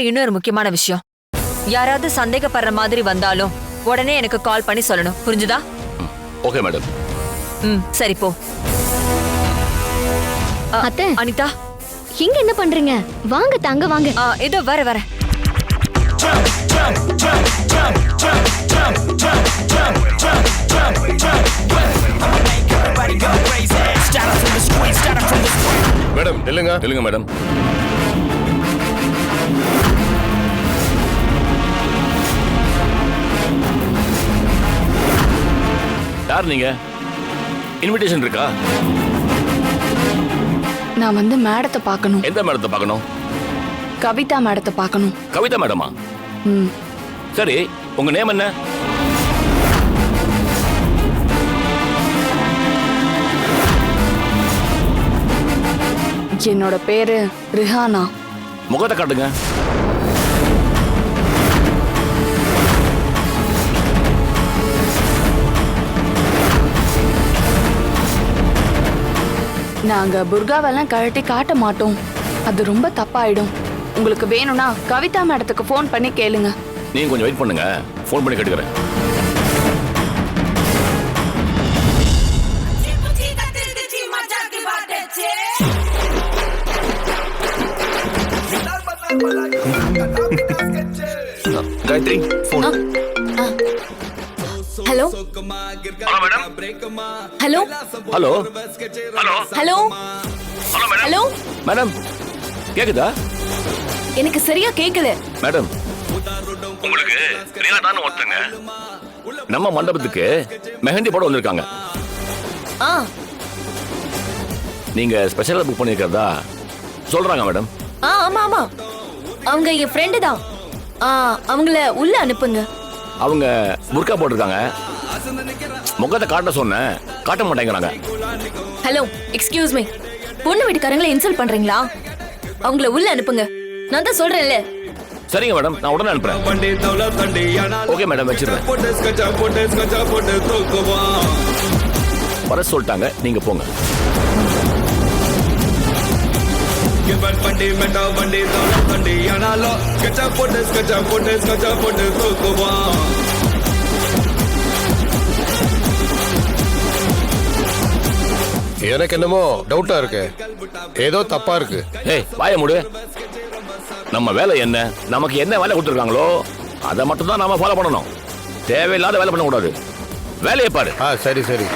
அப்புறம் இன்னொரு முக்கியமான விஷயம். யாராவது சந்தேகப்படுற மாதிரி வந்தாலும் உடனே எனக்கு கால் பண்ணி சொல்லணும். புரிஞ்சுதா? Okay madam. ம் சரி போ. அ, அத்தை. அனிதா. இங்க என்ன பண்றீங்க? வாங்க தங்க வாங்க. ஆ, இதோ வர வர. மேடம் இல்லைங்க இல்லைங்க மேடம். யார் நீங்க? இன்விடேஷன் இருக்கா? நான் வந்து மேடத்தை பார்க்கணும். எந்த மேடத்தை பார்க்கணும்? கவிதா மேடத்தை பார்க்கணும். கவிதா மேடமா? ம். சரி உங்க நேம் என்ன? என்னோட பேரு ரிஹானா. முகத்தை காட்டுங்க. நாங்க புர்காவெல்லாம் கழட்டி காட்ட மாட்டோம். அது ரொம்ப தப்பாயிடும். உங்களுக்கு வேணும்னா கவிதா மேடத்துக்கு ஃபோன் பண்ணி கேளுங்க. நீங்க கொஞ்சம் வெயிட் பண்ணுங்க. ஃபோன் பண்ணி கேட்டுக்கிறேன். Gayathri phone hello? Hello hello? Hello? Hello? Hello? Madam. கேக்குதா? எனக்கு சரியா கேக்கல. மேடம். உங்களுக்கு ரியாதான்னு ஒருத்தங்க. நம்ம மண்டபத்துக்கு மெஹந்தி போட வந்திருக்காங்க. ஆ. நீங்க ஸ்பெஷலா புக் பண்ணிருக்கிறதா? சொல்றாங்க மேடம். ஆ ஆமா ஆமா. அவங்க என் ஃப்ரெண்டு தான். ஆ அவங்கள உள்ள அனுப்புங்க. அவங்க புர்கா போட்டிருக்காங்க. முகத்தை காட்ட சொன்னேன். காட்ட மாட்டேங்கிறாங்க. ஹலோ எக்ஸ்கியூஸ் மீ பொண்ணு வீட்டுக்காரங்களை இன்சல்ட் பண்றீங்களா? அவங்கள உள்ள அனுப்புங்க. நான் தான் சொல்றேன்ல. சரிங்க மேடம் நான் உடனே அனுப்புறேன். ஓகே மேடம் தூக்குவான் வர சொல்லிட்டாங்க நீங்க போங்க. இவன் வண்டி மெட்டா வண்டி தவள தண்டி ஆனாலும் ஸ்கச்சா போட்டு ஸ்கச்சா போட்டு ஸ்கச்சா போட்டு தூக்குவான் எனக்கு என்னமோ டவுட்டா இருக்கு. ஏதோ தப்பா இருக்கு. ஏய் வாய மூடு. நம்ம வேலை என்ன? நமக்கு என்ன வேலை கொடுத்துருக்காங்களோ அதை மட்டும் தான் நாம ஃபாலோ பண்ணணும். தேவையில்லாத வேலை பண்ணக்கூடாது. வேலையை பாரு. ஆ சரி சரி.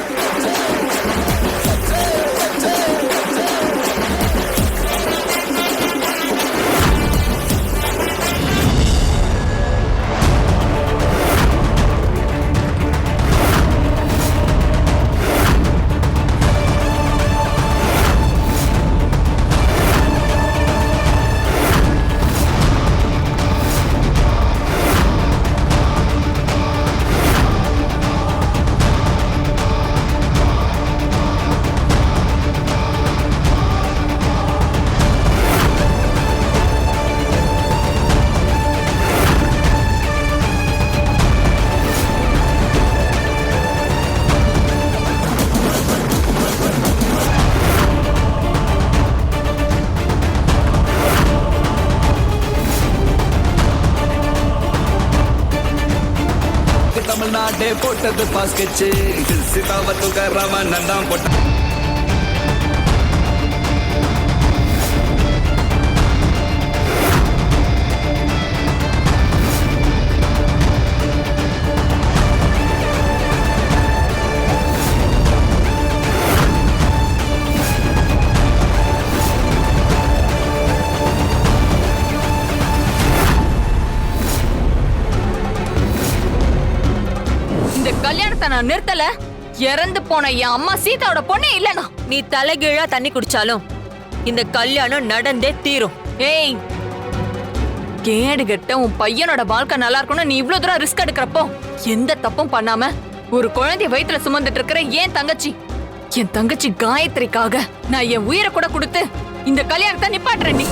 போட்டது பாஸ்கெச்சு சீதாவ நான் தான் போட்ட நான் நிறுத்தல. இறந்து போன என் அம்மா சீதாவோட பொண்ணே இல்லனா. நீ தலைகீழா தண்ணி குடிச்சாலும் இந்த கல்யாணம் நடந்தே தீரும். ஏய் கேடு கெட்ட உன் பையனோட வாழ்க்கை நல்லா இருக்கணும் நீ இவ்வளவு தூரம் ரிஸ்க் எடுக்கிறப்போ எந்த தப்பும் பண்ணாம ஒரு குழந்தைய வயிற்றுல சுமந்துட்டு இருக்கிற ஏன் தங்கச்சி? என் தங்கச்சி காயத்ரிக்காக நான் என் உயிரை கூட கொடுத்து இந்த கல்யாணத்தை நிப்பாட்டுறேன் நீ.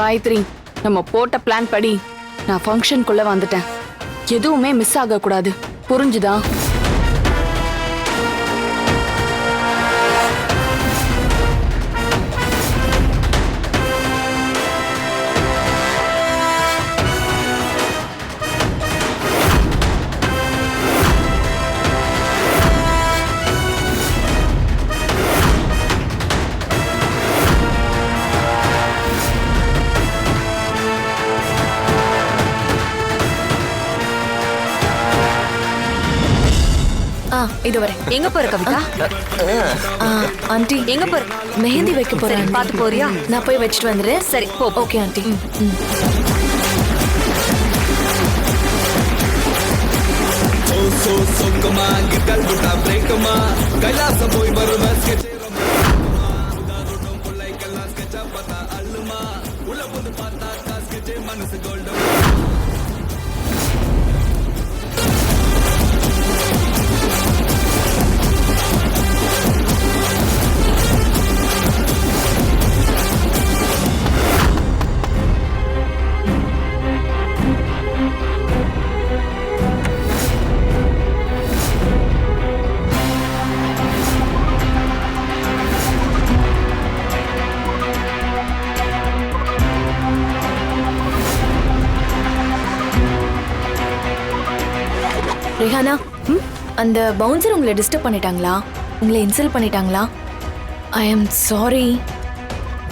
காயத்ரி நம்ம போட்ட பிளான் படி நான் ஃபங்க்ஷனுக்குள்ள வந்துட்டேன். எதுவுமே மிஸ் ஆகக்கூடாது. புரிஞ்சுதா? இது வரேன் எங்க போற கவிதா? ஆண்டி. எங்க போற? மெஹந்தி வைக்க போறேன் பாத்து போறியா? நான் போய் வச்சுட்டு வந்துடுறேன் சரி, போ. Okay aunty. ம். ஓ சோ சொக்கமா கிட்டல் புட்டா பிரேக்கமா கைலாசம் போய் வருவேன் sketch ரெஹானா அந்த பவுன்சர் உங்களை டிஸ்டர்ப் பண்ணிட்டாங்களா? உங்களை இன்சல்ட் பண்ணிட்டாங்களா? I am sorry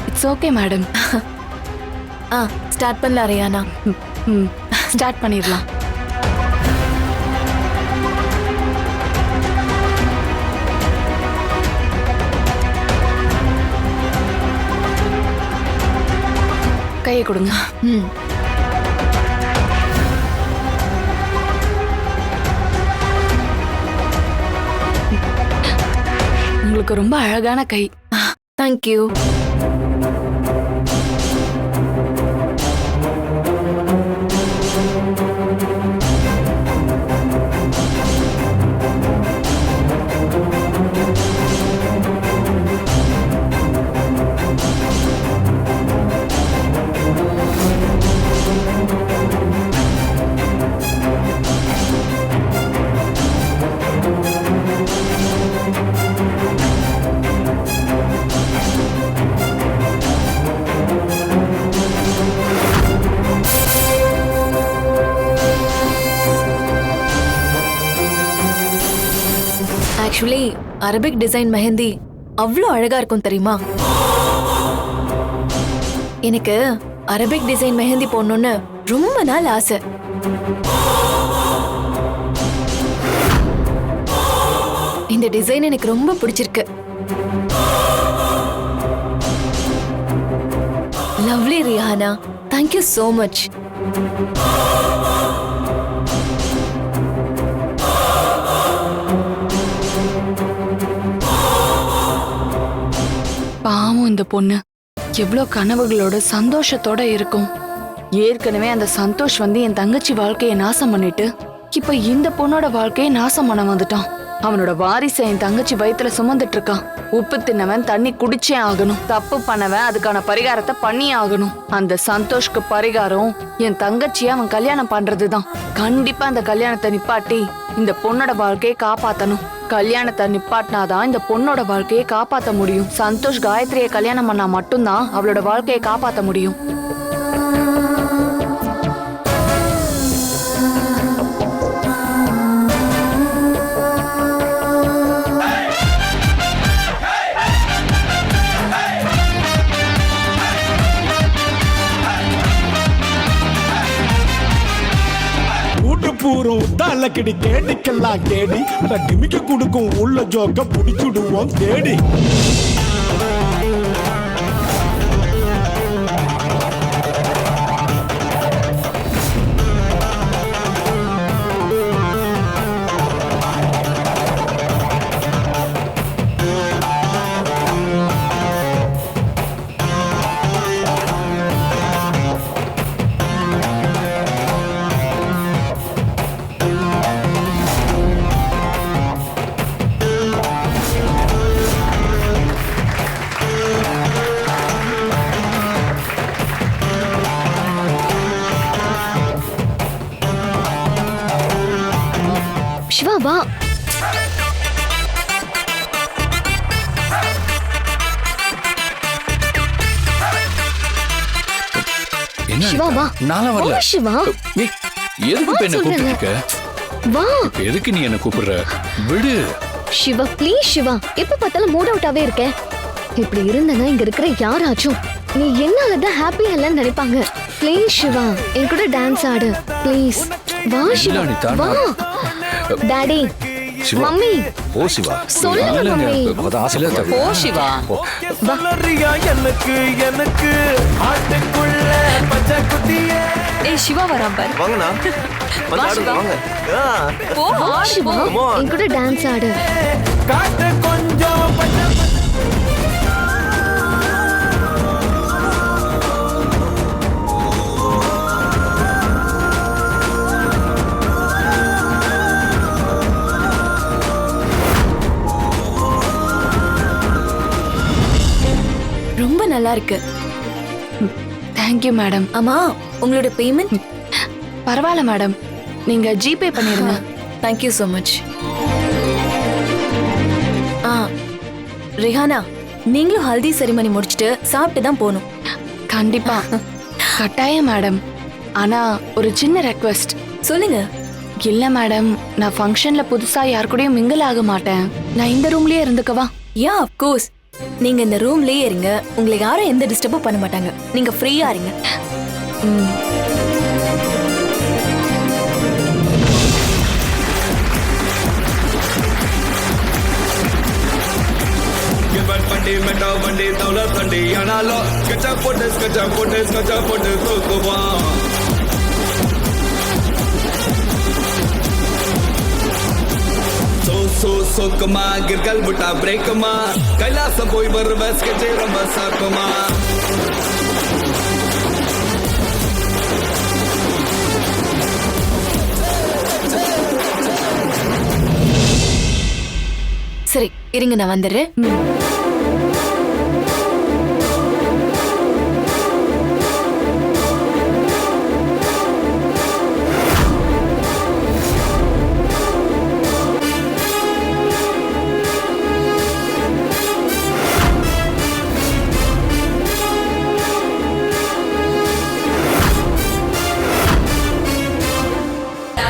it's okay madam ah start பண்ணலாம் ரெஹானா. ம் ஸ்டார்ட் பண்ணிடலாம். கையை கொடுங்க. ம். உங்களுக்கு ரொம்ப அழகான கை. Thank you actually Arabic design mehndi அவ்வளோ அழகா இருக்கும் தெரியுமா எனக்கு அரபிக் டிசைன் மெஹந்தி போடணும்னு ரொம்ப நாள் ஆசை இந்த டிசைன் எனக்கு ரொம்ப பிடிச்சிருக்கு lovely Riyana thank you so much பாவம் இந்த பொண்ணு. எவ்வளோ கனவுகளோட சந்தோஷத்தோட இருக்கும். ஏற்கனவே அந்த சந்தோஷ் வந்து என் தங்கச்சி வாழ்க்கையை நாசம் பண்ணிட்டு இப்ப இந்த பொண்ணோட வாழ்க்கையை நாசம் பண்ண வந்துட்டான். அவனோட வாரிசை என் தங்கச்சி வயித்துல சுமந்துட்டு இருக்கான். உப்பு தின்னவன் தண்ணி குடிச்சே ஆகணும். தப்பு பண்ணவன் அதுக்கான பரிகாரத்தை பண்ணியே ஆகணும். அந்த சந்தோஷ்க்கு பரிகாரம் என் தங்கச்சியை அவன் கல்யாணம் பண்றதுதான். கண்டிப்பா அந்த கல்யாணத்தை நிப்பாட்டி இந்த பொண்ணோட வாழ்க்கையை காப்பாத்தணும். கல்யாணத்தை நிப்பாட்டினாதான் இந்த பொண்ணோட வாழ்க்கையை காப்பாற்ற முடியும். சந்தோஷ் காயத்ரியை கல்யாணம் பண்ணா மட்டும்தான் அவளோட வாழ்க்கையை காப்பாற்ற முடியும். கூறும் பூரும் கிடி கேடிக்கெல்லாம் கேடி டிமிக்கு கொடுக்கும் உள்ள ஜோக்க புடிச்சுடுவோம் தேடி. வா. என்ன சிவா வா. நானும் வரல. வா சிவா. ஏய், எதுக்கு இப்ப என்ன வா கூப்பிட்டு சொல்றேன்ல. இருக்க வா. இப்ப எதுக்கு நீ என்ன கூப்பிடுற? விடு. சிவா ப்ளீஸ் சிவா. எப்ப பார்த்தாலும் மூட் அவுட்டாவே இருக்க. இப்படி இருந்தனா இங்க இருக்கிற யாராச்சும் நீ என்னாலதான் ஹாப்பியா இல்லைன்னு நினைப்பாங்க. ப்ளீஸ் சிவா. என் கூட டான்ஸ் ஆடு. ப்ளீஸ் வா சிவா. வா. டாடி சிவா. மம்மி. ஓ சிவா. சொல்லுங்க மம்மி. அதான் ஆசையில. ஓ சிவா. சொல்லறியா எனக்கு எனக்கு. ஆட்டுக்குள்ள பச்சை குட்டியே ஏய் சிவா வரான் பாரு. வாங்கண்ணா. வந்து ஆடுங்க வாங்க. போ சிவா. என் கூட டான்ஸ் ஆடு. காட்டு நல்லா இருக்கு தேங்க்யூ மேடம் ஆமா உங்களோட பேமெண்ட் பரவாயில்ல மேடம் நீங்க ஜிபே பண்ணிருங்க. தேங்க்யூ ஸோ மச் ஆ ரிஹானா நீங்களும் ஹல்தி செரிமனி முடிச்சுட்டு சாப்பிட்டு தான் போகணும். கண்டிப்பா. கட்டாயம் மேடம் ஆனா ஒரு சின்ன ரெக்வெஸ்ட் சொல்லுங்க. இல்ல மேடம் நான் ஃபங்க்ஷன்ல புதுசா யார் கூடயும் மிங்கிள் ஆக மாட்டேன். நான் இந்த ரூம்லயே இருந்துக்கவா? யா ஆஃப் கோர்ஸ் நீங்க இந்த ரூம்லயே இருங்க உங்களை யாரும் எந்த டிஸ்டர்பும் பண்ண மாட்டாங்க நீங்க ஃப்ரீயா இருங்க ம் வண்டி மெட்டா வண்டி தௌலத் வண்டி ஆனாலும் ஸ்கெட்சா போட்டு ஸ்கெட்சா போட்டு ஸ்கெட்சா போட்டு தூக்குவான் சோ சோக்கமா சோக்குமா விட்டா பிரேக்கமா கைலாசம் போய் வருவ ஸ்கெட்சே ரொம்ப சாக்குமா? சரி இருங்க நான் வந்துடுறேன்.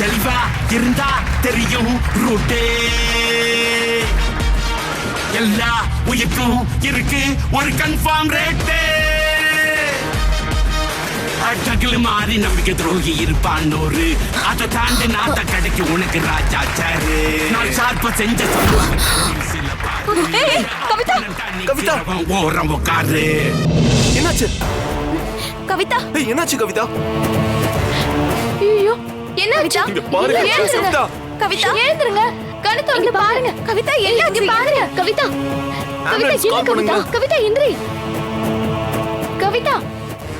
தெளிவா இருந்தா தெரியும் ரூட்டே. எல்லா உயிர்க்கும் இருக்கு ஒரு கன்ஃபார்ம் ரேட்டே அட்டகில் மாறி நம்பிக்கை துரோகி இருப்பான் ஒரு அதை தாண்டி நாத்த கடைக்கு உனக்கு ராஜா சாரு. நான் சார்ப செஞ்ச கவிதா. கவிதா. ஓரம் உட்காரு. என்னாச்சு? கவிதா. என்னாச்சு கவிதா? ஐயோ. என்ன? கவிதா? இங்க பாருங்க, கவிதா. கவிதா? எழுந்துருங்க கவிதா இங்க பாருங்க. கவிதா என்ன பாருங்க. கவிதா கவிதா என்ன கவிதா. கவிதா எந்திரி. கவிதா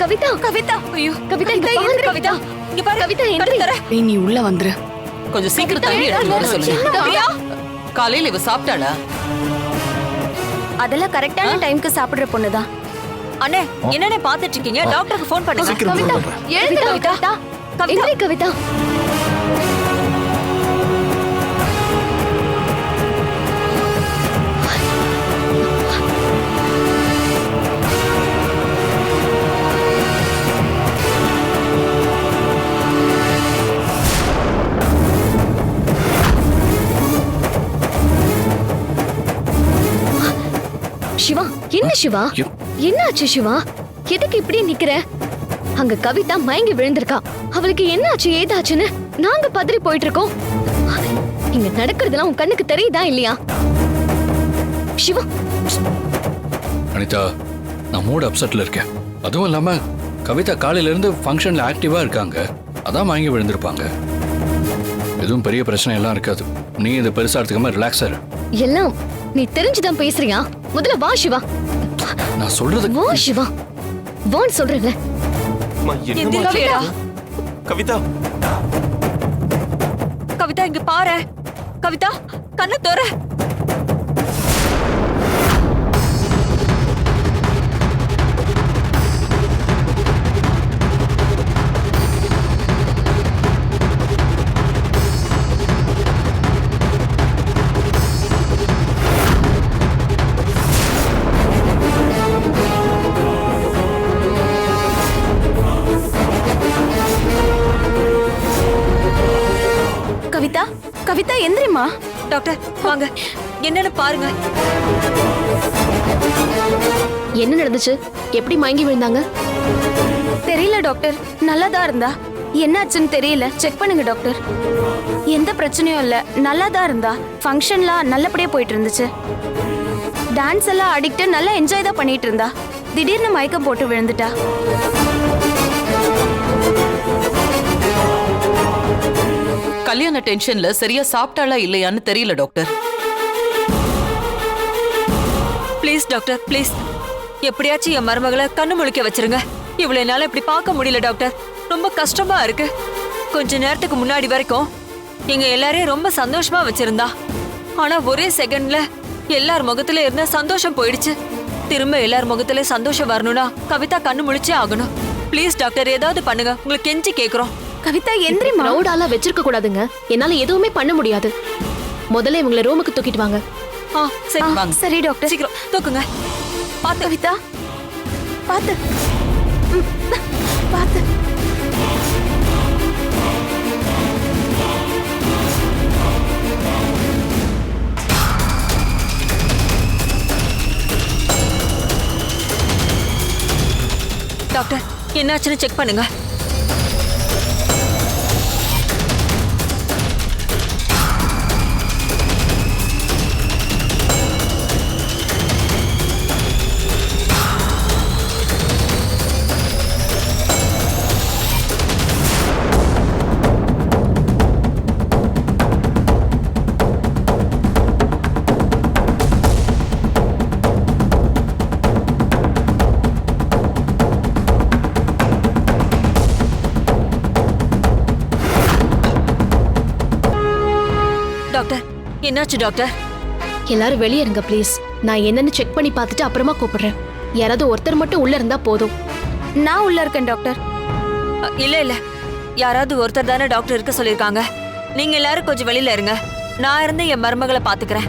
கவிதா கவிதா. ஐயோ. கவிதா இங்க கவிதா பாரு எந்திரி கவிதா. இங்க பாரு கவிதா எந்திரி. ஏய், நீ உள்ள வந்துரு. கொஞ்சம் சீக்கிரம் தண்ணி காலையில இவ சாப்பிட்டாளா? அதெல்லாம் கரெக்டான டைம்க்கு சாப்பிடுற பொண்ணுதான் அண்ணே என்னண்ணே பாத்துட்டு இருக்கீங்க? டாக்டருக்கு ஃபோன் பண்ணுங்க. கவிதா எழுந்து கவிதா கவிதா. கவிதா. சிவா? என்ன சிவா. என்னாச்சு சிவா? எதுக்கு இப்படி நிக்கிற? அங்க கவிதா மயங்கி விழுந்திருக்கா. அவளுக்கு என்னாச்சு ஏதாச்சுன்னு? நாங்க பதறி போயிட்டு இருக்கோம் இங்க நடக்கிறதெல்லாம் உன் கண்ணுக்கு தெரியுதா இல்லையா? சிவா. அனிதா நான் மூட் அப்செட்ல இருக்கேன். அதுவும் இல்லாம கவிதா காலையில இருந்து ஃபங்க்ஷன்ல ஆக்டிவா இருக்காங்க. அதான் வாங்கி விழுந்திருப்பாங்க. எதுவும் பெரிய பிரச்சனை எல்லாம் இருக்காது. நீ இதை பெருசா எடுத்துக்காம ரிலாக்ஸா எல்லாம் நீ தெரிஞ்சுதான் பேசுறியா? முதல்ல வா சிவா. நான் சொல்றது வா சிவா. வான்னு சொல்றேன்ல. கவிதா. கவிதா இங்க பாரு. கவிதா கண்ணை தோற எந்திரிமா டாக்டர் வாங்க. என்னன்னு பாருங்க. என்ன நடந்துச்சு? எப்படி மயங்கி விழுந்தாங்க? தெரியல டாக்டர். நல்லா தான் இருந்தா. என்னாச்சுன்னு தெரியல. செக் பண்ணுங்க டாக்டர். எந்த பிரச்சனையும் இல்ல. நல்லா தான் இருந்தா. ஃபங்க்ஷன்லாம் நல்லபடியா போயிட்டு இருந்துச்சு டான்ஸ் எல்லாம் ஆடிக்கிட்டு நல்லா என்ஜாய் தான் பண்ணிட்டு இருந்தா திடீர்னு மயக்கம் போட்டு விழுந்துட்டா. கல்யாண டென்ஷன்ல சரியா சாப்பிட்டாளா இல்லையான்னு தெரியல டாக்டர். Please doctor please. எப்படியாச்சும் என் மருமகளை கண்ணு முழிக்க வச்சிருங்க. இவ்வளவு நாள் இப்படி பார்க்க முடியல டாக்டர். ரொம்ப கஷ்டமா இருக்கு. கொஞ்ச நேரத்துக்கு முன்னாடி வரைக்கும் எங்க எல்லாரையும் ரொம்ப சந்தோஷமா வச்சிருந்தா. ஆனா ஒரே செகண்ட்ல எல்லார் முகத்துல இருந்த சந்தோஷம் போயிடுச்சு. திரும்ப எல்லார் முகத்துல சந்தோஷம் வரணும்னா கவிதா கண்ணு முழிச்சே ஆகணும். ப்ளீஸ் டாக்டர் ஏதாவது பண்ணுங்க. உங்களுக்கு கெஞ்சி கேக்குறோம். கவிதா எந்திரிமா ரவுடால வச்சிருக்க கூடாதுங்க. என்னால எதுவுமே பண்ண முடியாது. முதல்ல இவங்களை ரூமுக்கு தூக்கிட்டு வாங்க. ஆ சரி ஆ, சரி டாக்டர் சீக்கிரம் தூக்குங்க. பாத்து. கவிதா. பாத்து. ம், பாத்து. டாக்டர் என்னாச்சுன்னு செக் பண்ணுங்க. டாக்டர். என்னாச்சு டாக்டர்? எல்லாரும் வெளியே இருங்க ப்ளீஸ். நான் என்னன்னு செக் பண்ணி பார்த்துட்டு அப்புறமா கூப்பிடுறேன். யாராவது ஒருத்தர் மட்டும் உள்ள இருந்தா போதும். நான் உள்ள இருக்கேன் டாக்டர். இல்ல இல்ல. யாராவது ஒருத்தர் தானே டாக்டர் இருக்க சொல்லிருக்காங்க நீங்க எல்லாரும் கொஞ்சம் வெளியில இருங்க. நான் இருந்து என் மருமகளை பாத்துக்கிறேன்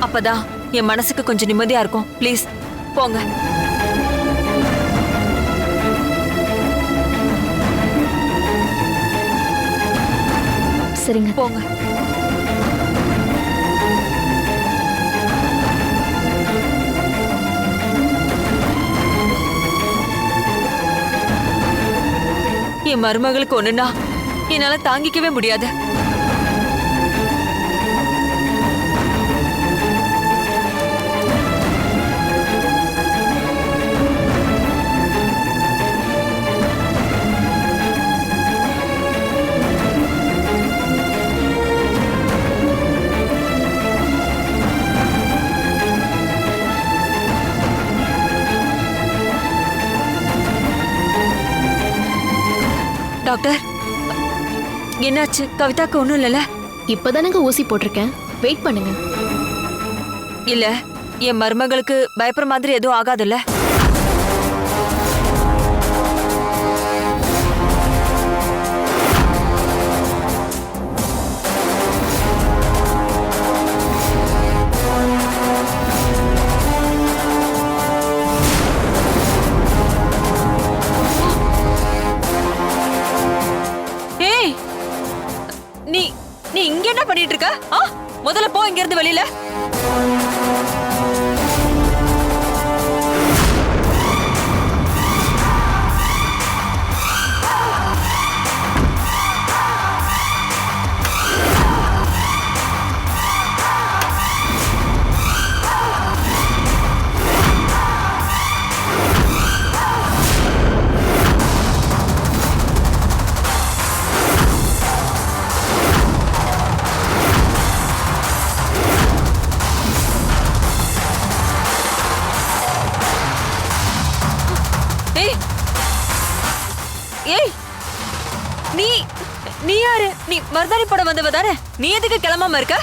அப்பதான் என் மனசுக்கு கொஞ்சம் நிம்மதியா இருக்கும். ப்ளீஸ் போங்க. சரிங்க. போங்க. என் மருமகளுக்கு ஒண்ணுன்னா என்னால தாங்கிக்கவே முடியாது. டாக்டர். என்னாச்சு? கவிதாக்கு ஒண்ணும் இல்லைல்ல? இப்பதானங்க ஊசி போட்டிருக்கேன். வெயிட் பண்ணுங்க. இல்ல என் மருமகளுக்கு பயப்படுற மாதிரி எதுவும் ஆகாதுல்ல? பண்ணிட்டு இருக்க? ஆ? முதல்ல போ இங்க இருந்து வெளியில. வந்தவ தானே? நீ எதுக்கு கிளம்பாம இருக்க?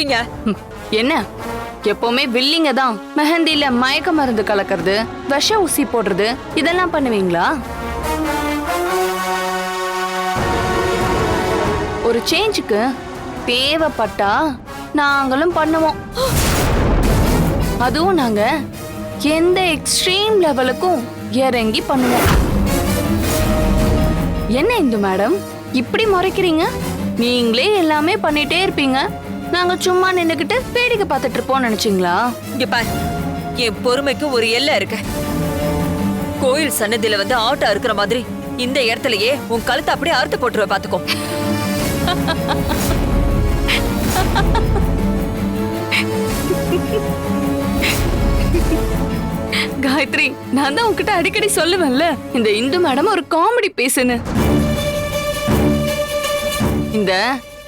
இருக்கீங்க? என்ன? எப்பவுமே வில்லிங்க தான். மெஹந்தில மயக்க மருந்து கலக்கிறது விஷ ஊசி போடுறது இதெல்லாம் பண்ணுவீங்களா? ஒரு சேஞ்சுக்கு தேவைப்பட்டா நாங்களும் பண்ணுவோம். அதுவும் நாங்க எந்த எக்ஸ்ட்ரீம் லெவலுக்கும் இறங்கி பண்ணுவோம். என்ன இந்து மேடம் இப்படி முறைக்கிறீங்க? நீங்களே எல்லாமே பண்ணிட்டே இருப்பீங்க. நாங்க சும்மா நின்னுக்கிட்டு வேடிக்கை பார்த்துட்டு இருப்போம் நினைச்சீங்களா? இங்க பாரு என் பொறுமைக்கு ஒரு எல்லை இருக்கு. கோயில் சன்னதியில வந்து ஆட்டோ இருக்கிற மாதிரி இந்த இடத்துலயே உன் கழுத்தை அப்படியே அறுத்து போட்டுருவ பாத்துக்கோ. காயத்ரி நான் தான் உன்கிட்ட அடிக்கடி சொல்லுவேன்ல இந்த இந்து மேடம் ஒரு காமெடி பேசுன்னு. இந்த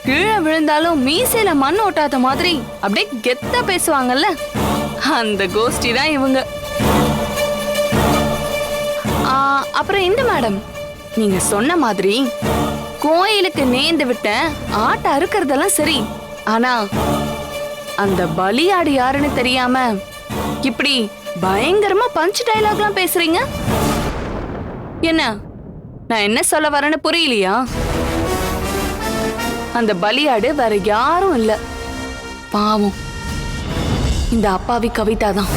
கீழே விழுந்தாலும் மீசையில மண் ஓட்டாத மாதிரி அப்படியே கெத்தா பேசுவாங்கல்ல? அந்த கோஷ்டி தான் இவங்க. அப்புறம் இந்த மேடம் நீங்க சொன்ன மாதிரி கோயிலுக்கு நேர்ந்து விட்ட ஆட்டை அறுக்கறதெல்லாம் சரி. ஆனா அந்த பலியாடு யாருன்னு தெரியாம இப்படி பயங்கரமா பஞ்ச் டைலாக்லாம் பேசுறீங்க? என்ன? நான் என்ன சொல்ல வரேன்னு புரியலையா? அந்த பலியாடு வேற யாரும் இல்ல. பாவம். இந்த அப்பாவி கவிதா தான்